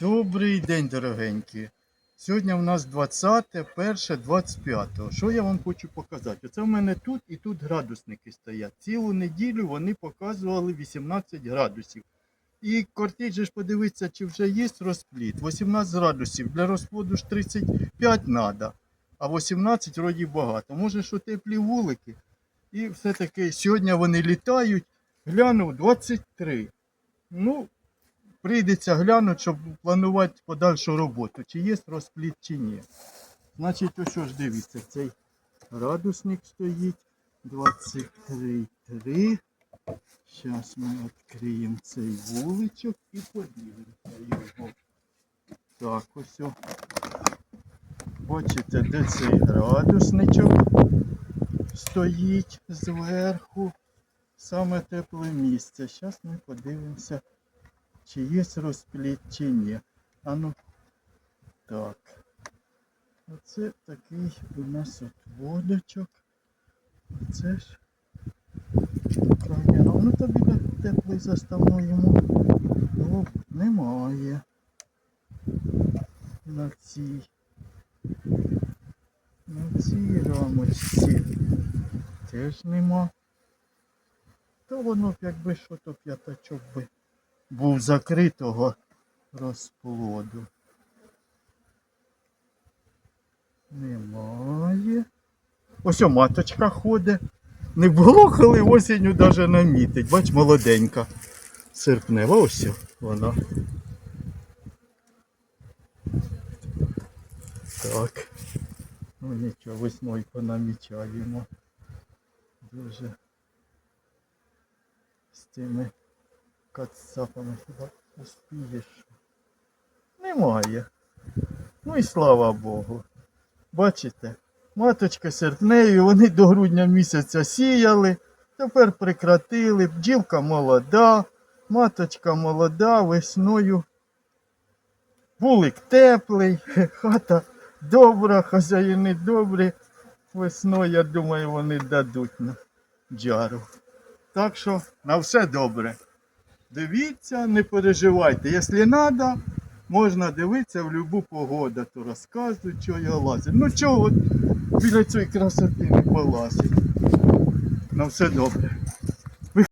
Добрий день, дорогенькі. Сьогодні у нас 20, 1, 25. Що я вам хочу показати? Оце в мене тут і тут градусники стоять. Цілу неділю вони показували 18 градусів. І кортить ж подивитися, чи вже є розпліт. 18 градусів. Для розплоду ж 35 треба, а 18 вроді багато. Може, що теплі вулики. І все-таки сьогодні вони літають. Глянув 23. Ну, прийдеться глянути, щоб планувати подальшу роботу, чи є розпліт, чи ні. Значить, ось ж дивіться, цей градусник стоїть 23,3. Зараз ми відкриємо цей вуличок і подивимося його. Так, ось. Бачите, де цей градусничок стоїть зверху. Саме тепле місце. Зараз ми подивимося чи є розпліт, чи ні. А ну так. Оце такий у нас отводочок. Оце ж камера. Ну то біля теплої заставної йому немає. На цій. На цій рамочці теж нема. То воно б якби що то п'ятачок би був закритого розплоду. Немає. Ось о, маточка ходить. Не було, коли осінню навіть намітить. Бач, молоденька. Серпнева, ось вона. Так. Ну нічого, весною понамічаємо. Дуже з цими кацапами хіба успієш? Немає. Ну і слава Богу. Бачите, маточка серпневі, вони до грудня місяця сіяли, тепер прекратили, бджілка молода, маточка молода, весною. Вулик теплий, хата добра, хазяїни добрі. Весною, я думаю, вони дадуть на джару. Так що на все добре. Дивіться, не переживайте. Якщо треба, можна дивитися в будь-яку погоду, то розказують, що я лазив. Ну чого біля цієї красоти не полазить. На все добре.